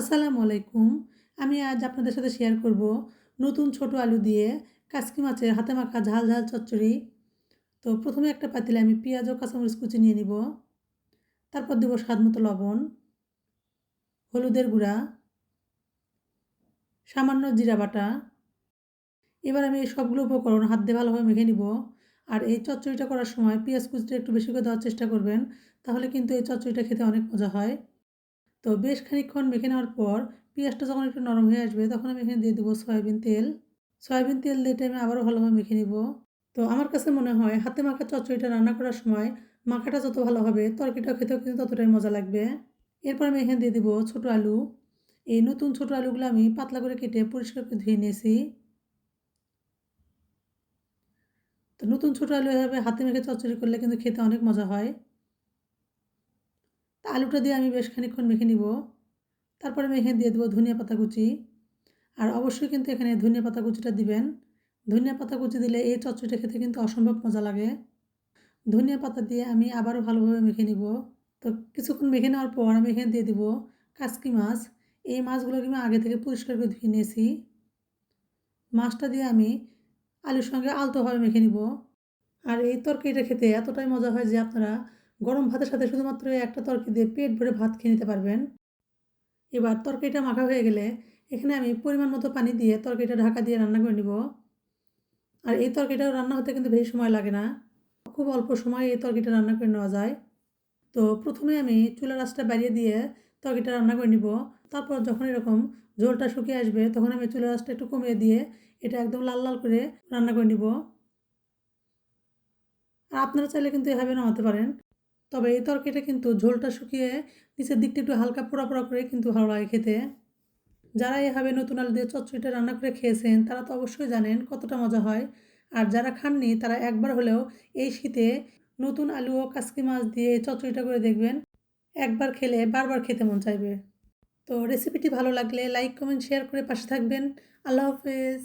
আসসালামু আলাইকুম। আমি আজ আপনাদের সাথে শেয়ার করব নতুন ছোট আলু দিয়ে কাসকি মাছের হাতে মাখা ঝাল ঝাল চচ্চড়ি। তো প্রথমে একটা পাতিলে আমি পেঁয়াজ ও কাঁচামরিচ কুচি নিয়ে নিব। তারপর দেবো স্বাদ মতো লবণ, হলুদের গুঁড়া, সামান্য জিরা বাটা। এবার আমি এই সবগুলো উপকরণ হাত দিয়ে ভালোভাবে মেখে নিব। আর এই চচ্চড়িটা করার সময় পেঁয়াজ কুচিটা একটু বেশি করে দেওয়ার চেষ্টা করবেন, তাহলে কিন্তু এই চচ্চড়িটা খেতে অনেক মজা হয়। তো বেশ খানিকক্ষণ মেখে নেওয়ার পর পেঁয়াজটা যখন একটু নরম হয়ে আসবে, তখন আমি এখানে দিয়ে দেবো সয়াবিন তেল। সয়াবিন তেল দিয়ে আমি আবারও ভালোভাবে মেখে নিব। তো আমার কাছে মনে হয় হাতে মাখা চচ্চড়িটা রান্না করার সময় মাখাটা যত ভালো হবে তরকারিটা খেতেও কিন্তু ততটাই মজা লাগবে। এরপর আমি এখানে দিয়ে দেবো ছোটো আলু। এই নতুন ছোটো আলুগুলো আমি পাতলা করে কেটে পরিষ্কার করে ধুয়ে নিয়েছি। তো নতুন ছোটো আলু এভাবে হাতে মেখে চচ্চড়ি করলে কিন্তু খেতে অনেক মজা হয়। তা আলুটা দিয়ে আমি বেশ খানিকক্ষণ মেখে নিব। তারপরে আমি এখানে দিয়ে দেবো ধনিয়া পাতা কুচি। আর অবশ্যই কিন্তু এখানে ধনিয়া পাতা কুচিটা দিবেন। ধনিয়া পাতা কুচি দিলে এই চচ্চড়িটা খেতে কিন্তু অসম্ভব মজা লাগে। ধনিয়া পাতা দিয়ে আমি আবারও ভালোভাবে মেখে নিব। তো কিছুক্ষণ মেখে নেওয়ার পর আমি এখানে দিয়ে দিব কাসকি মাছ। এই মাছগুলোকে আমি আগে থেকে পরিষ্কার করে ধুয়ে নিয়েছি। মাছটা দিয়ে আমি আলুর সঙ্গে আলতোভাবে মেখে নিব। আর এই তরকারিটা খেতে এতটাই মজা হয় যে আপনারা গরম ভাতের সাথে শুধুমাত্র একটা তরকারি দিয়ে পেট ভরে ভাত খেয়ে নিতে পারবেন। এবার তরকারিটা মাখা হয়ে গেলে এখানে আমি পরিমাণ মতো পানি দিয়ে তরকারিটা ঢাকা দিয়ে রান্না করে নিব। আর এই তরকারিটা রান্না হতে কিন্তু বেশি সময় লাগে না। খুব অল্প সময় এই তরকারিটা রান্না করে নেওয়া যায়। তো প্রথমে আমি চুলার আঁচটা বাড়িয়ে দিয়ে তরকারিটা রান্না করে নিব। তারপর যখন এরকম ঝোলটা শুকিয়ে আসবে তখন আমি চুলার আঁচটা একটু কমিয়ে দিয়ে এটা একদম লাল লাল করে রান্না করে নিব। আর আপনারা চাইলে কিন্তু এভাবে নামাতে পারেন। তবে এই তরকারিটা কিন্তু ঝোলটা শুকিয়ে নিচের দিকটা একটু হালকা পোড়া পোড়া করে কিন্তু ভালো লাগে খেতে। যারা এভাবে নতুন আলু দিয়ে চচ্চড়িটা রান্না করে খেয়েছেন, তারা তো অবশ্যই জানেন কতটা মজা হয়। আর যারা খাননি, তারা একবার হলেও এই শীতে নতুন আলু ও কাসকি মাছ দিয়ে চচ্চড়িটা করে দেখবেন। একবার খেলে বারবার খেতে মন চাইবে। তো রেসিপিটি ভালো লাগলে লাইক কমেন্ট শেয়ার করে পাশে থাকবেন। আল্লাহ হাফেজ।